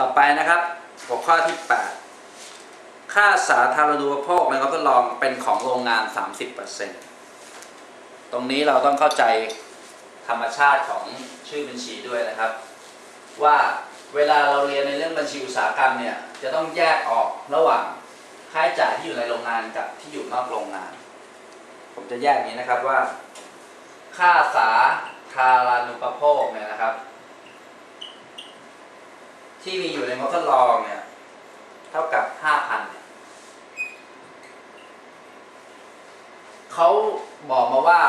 ต่อไปนะครับหัวข้อที่ 8 ค่าสาธารณูปโภคในงบทดลองเป็นของโรงงาน 30%ตรงนี้เราต้องเข้าใจธรรมชาติของชื่อบัญชีด้วยนะครับ ว่าเวลาเราเรียนในเรื่องบัญชีอุตสาหกรรมเนี่ยจะต้องแยกออกระหว่างค่าใช้จ่ายที่อยู่ในโรงงานกับที่อยู่นอกโรงงาน ผมจะแยกนี้นะครับว่า ค่าสาธารณูปโภคเนี่ยนะครับ ที่มีอยู่ในงบทดลองเนี่ย เท่ากับ5,000เนี่ยเขาบอกมาว่า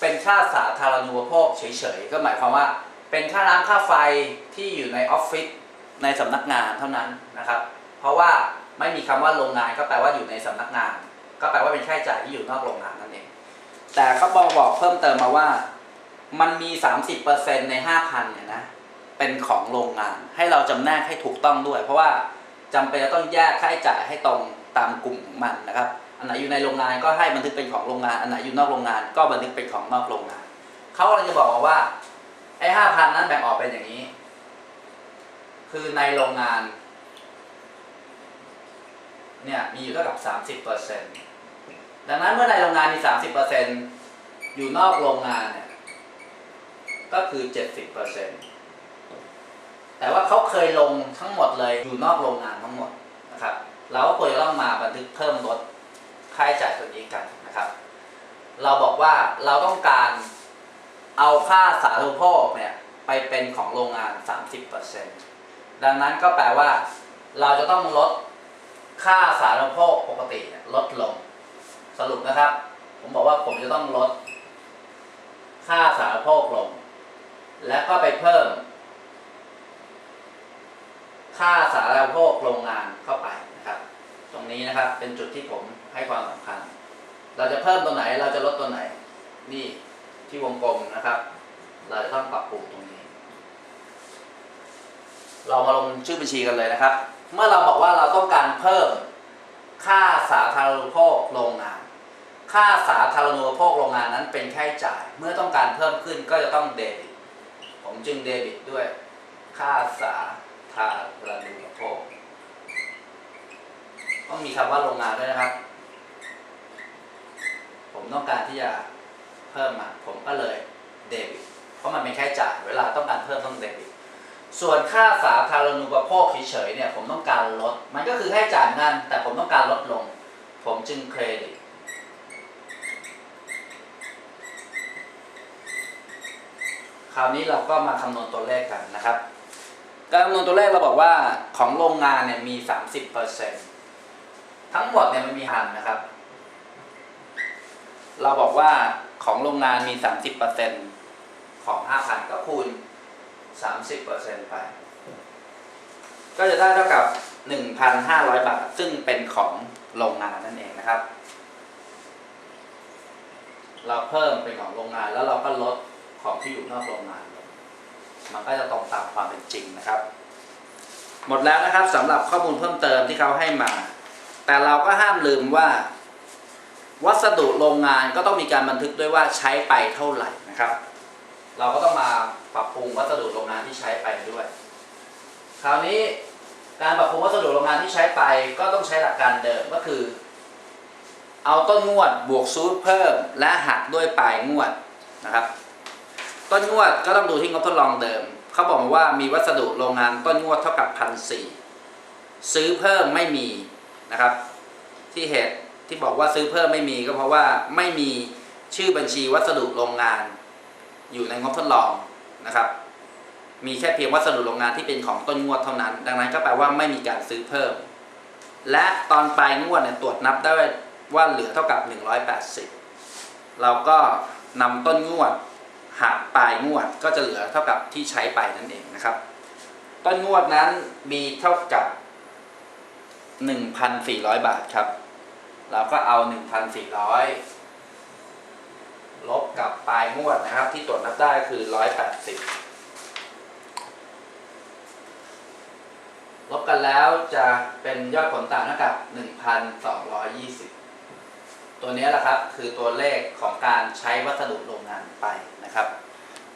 เป็นค่าสาธารณูปโภคเฉยๆ ก็หมายความว่า เป็นค่าน้ำค่าไฟที่อยู่ในออฟฟิศในสำนักงานเท่านั้นนะครับ เพราะว่าไม่มีคำว่าโรงงานก็แปลว่าอยู่ในสำนักงาน ก็แปลว่าเป็นค่าใช้จ่ายที่อยู่นอกโรงงานนั่นเอง แต่เขาบอกบอกเพิ่มเติมมาว่า มันมี 30%ใน 5,000เนี่ยนะ เป็นของโรงงาน ให้เราจำแนกให้ถูกต้องด้วย เพราะว่าจำเป็นจะต้องแยกค่าใช้จ่ายให้ตรงตามกลุ่มของมันนะครับ อันไหนอยู่ในโรงงานก็ให้บันทึกเป็นของโรงงาน อันไหนอยู่นอกโรงงาน ก็บันทึกเป็นของนอกโรงงาน เขากำลังจะบอกว่าไอ้ห้าพันนั้นแบ่งออกเป็นอย่างนี้ คือในโรงงาน เนี่ยมีอยู่เท่ากับ30%ดังนั้นเมื่อในโรงงานมี30%อร์เซ็นอยู่นอกโรงงานเนี่ยก็คือ70% แต่ว่าเขาเคยลงทั้งหมดเลยอยู่นอกโรงงานทั้งหมดนะครับเราก็ควรจะต้องมาบันทึกเพิ่มลดค่าใช้จ่ายตัวนี้กันนะครับ เราบอกว่าเราต้องการเอาค่าสาธารณูปโภคเนี่ยไปเป็นของโรงงาน 30%ดังนั้นก็แปลว่า เราจะต้องลดค่าสาธารณูปโภคปกติลดลง สรุปนะครับ ผมบอกว่าผมจะต้องลด ค่าสาธารณูปโภคลง และก็ไปเพิ่ม ค่าสาธารณูปโภคโรงงานเข้าไปนะครับ ตรงนี้นะครับเป็นจุดที่ผมให้ความสำคัญ เราจะเพิ่มตัวไหนเราจะลดตัวไหน นี่ที่วงกลมนะครับ เราจะต้องปรับปรุงตรงนี้ เรามาลงชื่อบัญชีกันเลยนะครับ เมื่อเราบอกว่าเราต้องการเพิ่มค่าสาธารณูปโภคโรงงาน ค่าสาธารณูปโภคโรงงานนั้นเป็นค่าใช้จ่าย เมื่อต้องการเพิ่มขึ้นก็จะต้องเดบิต ผมจึงเดบิตด้วย ค่าสา ธารณูปโภคต้องมีคำว่าโรงงานด้วยนะครับ ผมต้องการที่จะเพิ่มมาผมก็เลยเดบิตเพราะมันเป็นค่าใช้จ่ายเวลาต้องการเพิ่มต้องเดบิตส่วนค่าสาธารณูปโภคเฉยๆเนี่ยผมต้องการลด มันก็คือค่าใช้จ่ายนั่นแต่ผมต้องการลดลง ผมจึงเครดิตคราวนี้เราก็มาคำนวณตัวเลขกันนะครับ การคำนวณตัวเลขเราบอกว่าของโรงงานเนี่ยมี 30%ทั้งหมดเนี่ยมันมีหันนะครับ เราบอกว่าของโรงงานมี 30%ของ 5,000 ก็คูณ 30%ไป ก็จะได้เท่ากับ 1,500 บาท ซึ่งเป็นของโรงงานนั่นเองนะครับ เราเพิ่มเป็นของโรงงานแล้วเราก็ลดของที่อยู่นอกโรงงาน มันก็จะตรงตามความเป็นจริงนะครับ หมดแล้วนะครับสำหรับข้อมูลเพิ่มเติมที่เขาให้มา แต่เราก็ห้ามลืมว่า วัสดุโรงงานก็ต้องมีการบันทึกด้วยว่าใช้ไปเท่าไหร่นะครับ เราก็ต้องมาปรับปรุงวัสดุโรงงานที่ใช้ไปด้วย คราวนี้การปรับปรุงวัสดุโรงงานที่ใช้ไปก็ต้องใช้หลักการเดิมก็คือ เอาต้นงวดบวกซูดเพิ่มและหักด้วยปลายงวดนะครับ ต้นงวดก็ต้องดูที่งบทดลองเดิม เขาบอกมาว่ามีวัสดุโรงงานต้นงวดเท่ากับพันสี่ซื้อเพิ่มไม่มีนะครับ ที่เหตุที่บอกว่าซื้อเพิ่มไม่มีก็เพราะว่าไม่มีชื่อบัญชีวัสดุโรงงาน อยู่ในงบทดลองนะครับ มีแค่เพียงวัสดุโรงงานที่เป็นของต้นงวดเท่านั้น ดังนั้นก็แปลว่าไม่มีการซื้อเพิ่ม และตอนปลายงวดเนี่ยตรวจนับได้ว่าเหลือเท่ากับ 180 เราก็นำต้นงวด หักปลายงวดก็จะเหลือเท่ากับที่ใช้ไปนั่นเองนะครับ ต้นงวดนั้นมีเท่ากับ 1,400 บาทครับ เราก็เอา 1,400 ลบกับปลายงวดนะครับ ที่ตรวจนับได้คือ 180 ลบกันแล้วจะเป็นยอดผลต่างเท่ากับ 1,220 ตัวนี้แหละครับคือตัวเลขของการใช้วัสดุโรงงานไปนะครับ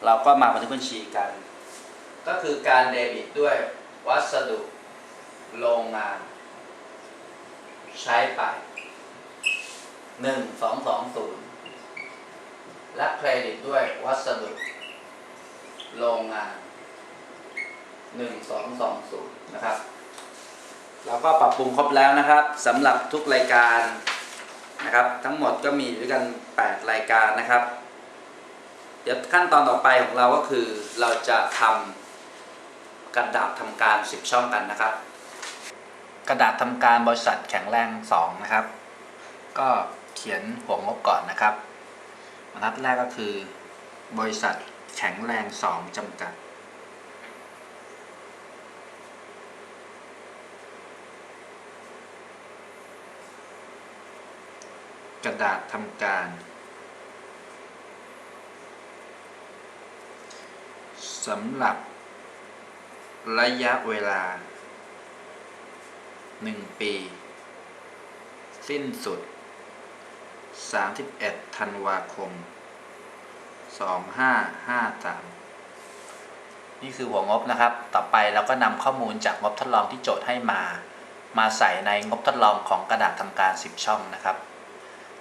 เราก็มาบันทึกบัญชีกัน ก็คือการเดบิตด้วยวัสดุโรงงาน ใช้ไปหนึ่งสองสองศูนย์และเครดิตด้วยวัสดุโรงงานหนึ่งสองสองศูนย์นะครับแล้วก็ปรับปรุงครบแล้วนะครับสำหรับทุกรายการ นะครับ ทั้งหมดก็มีด้วยกัน 8 รายการนะครับ เดี๋ยวขั้นตอนต่อไปของเราก็คือเราจะทำกระดาษทำการ 10 ช่องกันนะครับ กระดาษทำการบริษัทแข็งแรง 2 นะครับ ก็เขียนหัวงบก่อนนะครับบรรทัดแรกก็คือบริษัทแข็งแรง 2จำกัด กระดาษทำการ สำหรับระยะเวลา 1 ปี สิ้นสุด 31 ธันวาคม 2553 นี่คือหัวงบนะครับ ต่อไปเราก็นำข้อมูลจากงบทดลองที่โจทย์ให้มา มาใส่ในงบทดลองของกระดาษทำการ 10 ช่องนะครับ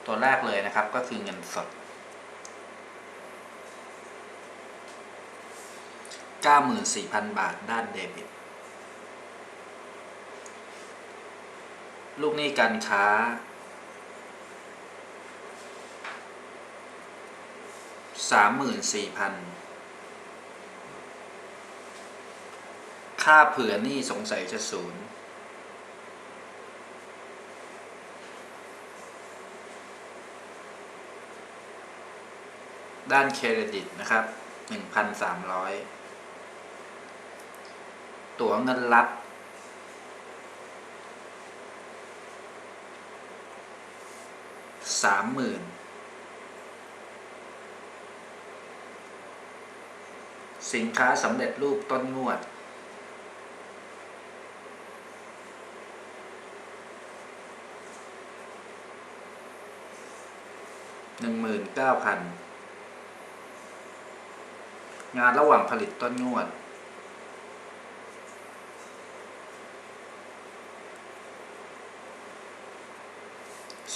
ตัวแรกเลยนะครับก็คือเงินสด 94,000 บาทด้านเดบิต ลูกหนี้การค้า 34,000 ค่าเผื่อหนี้สงสัยจะศูนย์ ด้านเครดิตนะครับ 1,300 ตั๋วเงินรับสามหมื่นสินค้าสำเร็จรูปต้นงวด หนึ่งหมื่นเก้าพัน งานระหว่างผลิตต้นงวด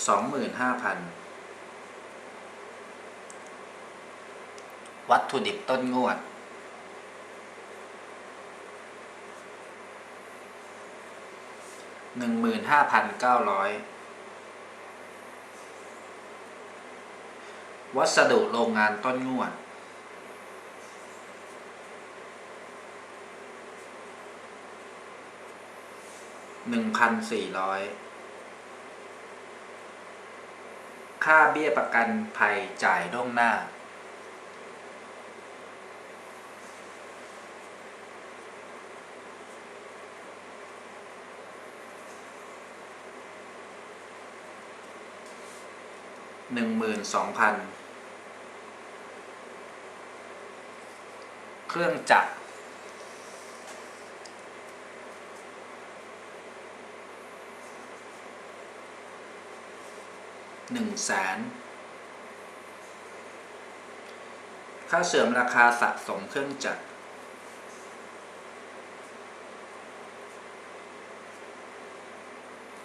สองหมื่นห้าพัน วัตถุดิบต้นงวด หนึ่งหมื่นห้าพันเก้าร้อยวัสดุโรงงานต้นงวด หนึ่งพันสี่ร้อยค่าเบี้ยประกันภัยจ่ายล่วงหน้า หนึ่งหมื่นสองพัน เครื่องจักร หนึ่งแสนค่าเสื่อมราคาสะสมเครื่องจักร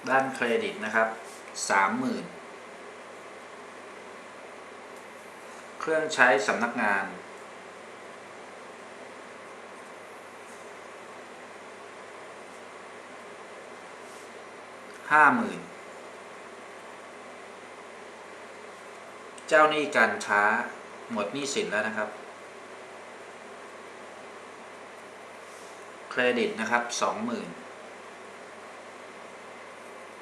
ด้านเครดิตนะครับสามหมื่นเครื่องใช้สำนักงาน ห้าหมื่น เจ้าหนี้การค้าหมดหนี้สินแล้วนะครับ เครดิตนะครับสองหมื่น